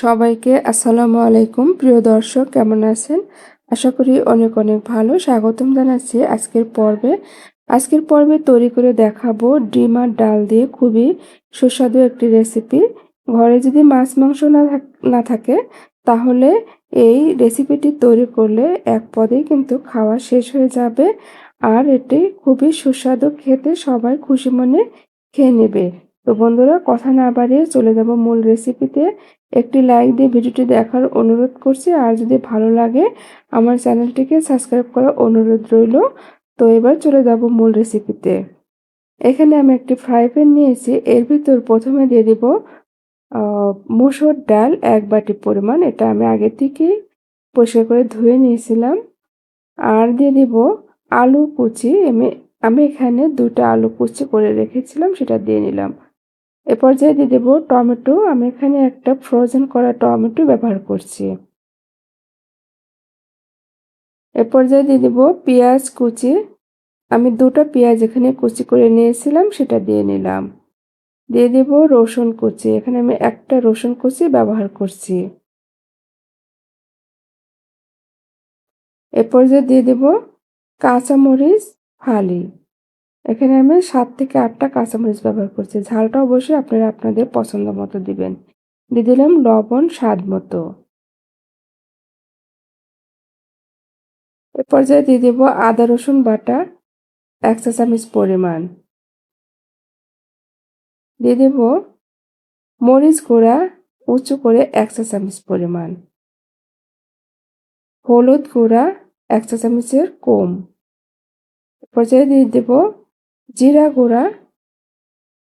সবাইকে আসসালামু আলাইকুম। প্রিয় দর্শক, কেমন আছেন? আশা করি অনেক অনেক ভালো। স্বাগতম জানাচ্ছি আজকের পর্বে। আজকের পর্বে তৈরি করে দেখাবো ডিম আর ডাল দিয়ে খুবই সুস্বাদু একটি রেসিপি। ঘরে যদি মাছ, মাংস না না থাকে, তাহলে এই রেসিপিটি তৈরি করলে এক পদেই কিন্তু খাওয়া শেষ হয়ে যাবে। আর এটি খুবই সুস্বাদু, খেতে সবাই খুশি মনে খেয়ে নেবে। তো বন্ধুরা, কথা না বাড়িয়ে চলে যাব মূল রেসিপিতে একটি লাইক দিয়ে ভিডিওটি দেখার অনুরোধ করছি, আর যদি ভালো লাগে, আমার চ্যানেলটিকে সাবস্ক্রাইব করার অনুরোধ রইল। তো এবার চলে যাব মূল রেসিপিতে এখানে আমি একটি ফ্রাই প্যান নিয়েছি, এর ভিতর প্রথমে দিয়ে দিব মুসুর ডাল এক বাটি পরিমাণ, এটা আমি আগে থেকেই পরিষ্কার করে ধুয়ে নিয়েছিলাম। আর দিয়ে দিব আলু কুচি, আমি আমি এখানে দুটো আলু কুচি করে রেখেছিলাম, সেটা দিয়ে নিলাম। এ পর্যায়ে দিয়ে দেবো টমেটো। আমি এখানে একটা ফ্রোজেন করা টমেটো ব্যবহার করছি। এ পর্যায়ে দিয়ে দেবো পেঁয়াজ কুচি। আমি দুটো পেঁয়াজ এখানে কুচি করে নিয়েছিলাম, সেটা দিয়ে নিলাম। দিয়ে দেব রসুন কুচি। এখানে আমি একটা রসুন কুচি ব্যবহার করছি। এ পর্যায়ে দিয়ে দেব কাঁচামরিচ ফালি। এখানে আমি সাত থেকে আটটা কাঁচামরিচ ব্যবহার করছি। ঝালটা অবশ্যই আপনারা আপনাদের পছন্দ মতো দিবেন। দিয়ে দিলাম লবণ স্বাদ মতো। এ পর্যায়ে দিয়ে দেবো আদা, রসুন বাটা, এক চা চামচ পরিমাণ। দিয়ে দেব মরিচ গুঁড়া, উঁচু করে এক চা চামচ পরিমাণ। হলুদ গুঁড়া, এক চা চামচের কম। পর্যায়ে দিয়ে দেব জিরা গুঁড়া,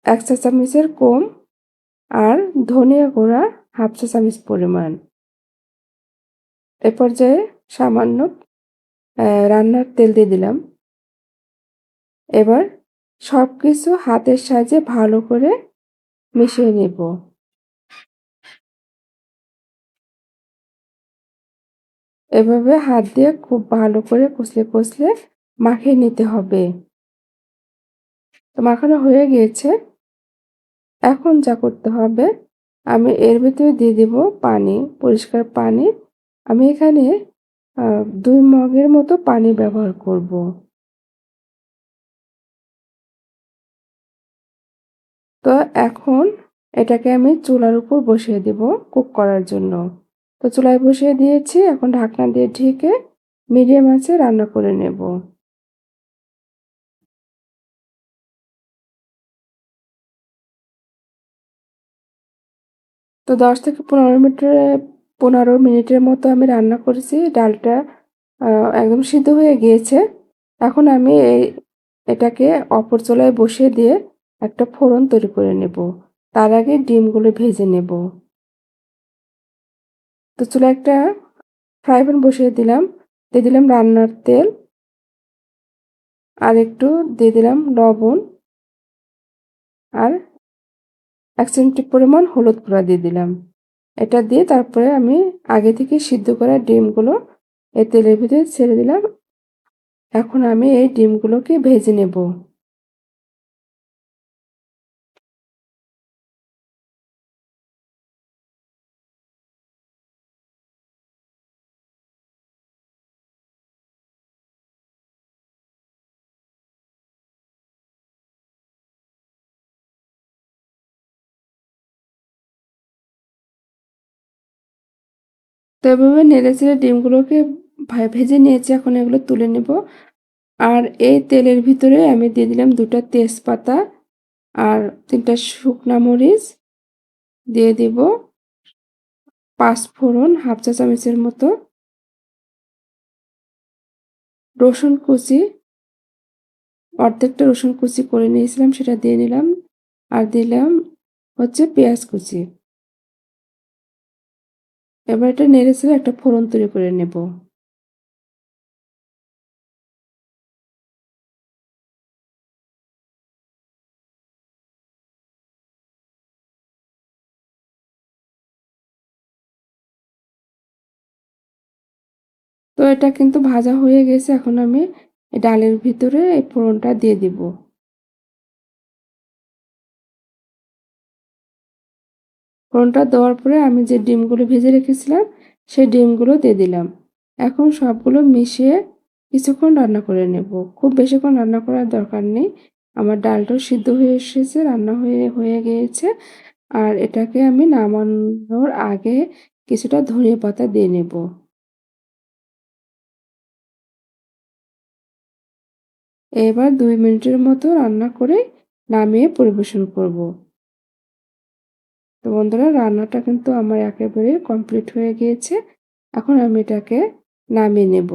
এক চা চামচের কম আর ধনিয়া গুঁড়া হাফ চা চামচ পরিমাণ। এ পর্যায়ে সামান্য রান্নার তেল দিয়ে দিলাম। এবার সব কিছু হাতের সাহায্যে ভালো করে মিশিয়ে নেব। এভাবে হাত দিয়ে খুব ভালো করে কষলে কষলে মাখিয়ে নিতে হবে। তো মাখানো হয়ে গিয়েছে। এখন যা করতে হবে, আমি এর ভিতরে দিয়ে দেব পানি, পরিষ্কার পানি। আমি এখানে দুই মগের মতো পানি ব্যবহার করব। তো এখন এটাকে আমি চুলার উপর বসিয়ে দেব কুক করার জন্য। তো চুলায় বসিয়ে দিয়েছি, এখন ঢাকনা দিয়ে ঢেকে মিডিয়াম আছে রান্না করে নেব। তো দশ থেকে পনেরো মিনিটের পনেরো মিনিটের মতো আমি রান্না করেছি। ডালটা একদম সিদ্ধ হয়ে গিয়েছে। এখন আমি এই, এটাকে অপর চলায় বসিয়ে দিয়ে একটা ফোড়ন তৈরি করে নেব। তার আগে ডিমগুলো ভেজে নেব। তো চুলা একটা ফ্রাই প্যান বসিয়ে দিলাম। দিয়ে দিলাম রান্নার তেল। আর একটু দিয়ে দিলাম লবণ। আর এক চিমটি পরিমাণ হলুদ গুঁড়া দিয়ে দিলাম। এটা দিয়ে তারপরে আমি আগে থেকে সিদ্ধ করা ডিমগুলো এ তেলের ভিতরে ছেড়ে দিলাম। এখন আমি এই ডিমগুলোকে ভেজে নেব। তো এভাবে নেড়ে চেড়ে ডিমগুলোকে ভেজে নিয়েছি, এখন এগুলো তুলে নেব। আর এই তেলের ভিতরে আমি দিয়ে দিলাম দুটা তেজপাতা আর তিনটা শুকনা মরিচ। দিয়ে দিব পাঁচফোড়ন হাফ চা চামচের মতো। রসুন কুচি, অর্ধেকটা রসুন কুচি করে নিয়েছিলাম, সেটা দিয়ে নিলাম। আর দিলাম হচ্ছে পেঁয়াজ কুচি। এবার এটা নেড়ে একটা ফোড়ন তৈরি করে নেব তো এটা কিন্তু ভাজা হয়ে গেছে, এখন আমি ডালের ভিতরে এই ফোড়নটা দিয়ে দিব। ফোড়নটা দেওয়ার পরে আমি যে ডিমগুলো ভেজে রেখেছিলাম, সেই ডিমগুলো দিয়ে দিলাম। এখন সবগুলো মিশিয়ে কিছুক্ষণ রান্না করে নেব। খুব বেশিক্ষণ রান্না করার দরকার নেই। আমার ডালটাও সিদ্ধ হয়ে এসেছে, রান্না হয়ে হয়ে গিয়েছে। আর এটাকে আমি নামানোর আগে কিছুটা ধনিয়া পাতা দিয়ে নেব। এবার দুই মিনিটের মতো রান্না করে নামিয়ে পরিবেশন করব। তো বন্ধুরা, রান্নাটা কিন্তু আমার একেবারে কমপ্লিট হয়ে গিয়েছে। এখন আমি এটাকে নামিয়ে নেব।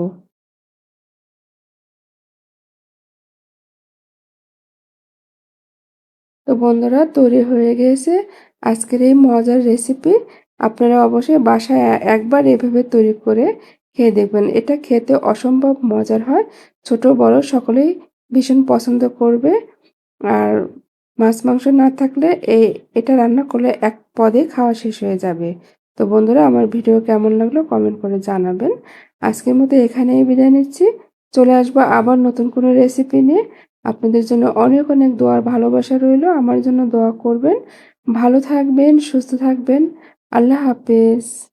তো বন্ধুরা, তৈরি হয়ে গিয়েছে। আজকের এই মজার রেসিপি আপনারা অবশ্যই বাসায় একবার এভাবে তৈরি করে খেয়ে দেখবেন। এটা খেতে অসম্ভব মজার হয়। ছোট, বড় সকলেই ভীষণ পছন্দ করবে। আর মাছ, মাংস না থাকলে এই এটা রান্না করলে এক পদে খাওয়া শেষ হয়ে যাবে। তো বন্ধুরা, আমার ভিডিও কেমন লাগল কমেন্ট করে জানাবেন। আজকের মতো এখানেই বিদায় নিচ্ছি। চলে আসব আবার নতুন কোনো রেসিপি নিয়ে। আপনাদের জন্য অনেক অনেক দোয়ার ভালোবাসা রইল। আমার জন্য দোয়া করবেন। ভালো থাকবেন, সুস্থ থাকবেন। আল্লাহ হাফেজ।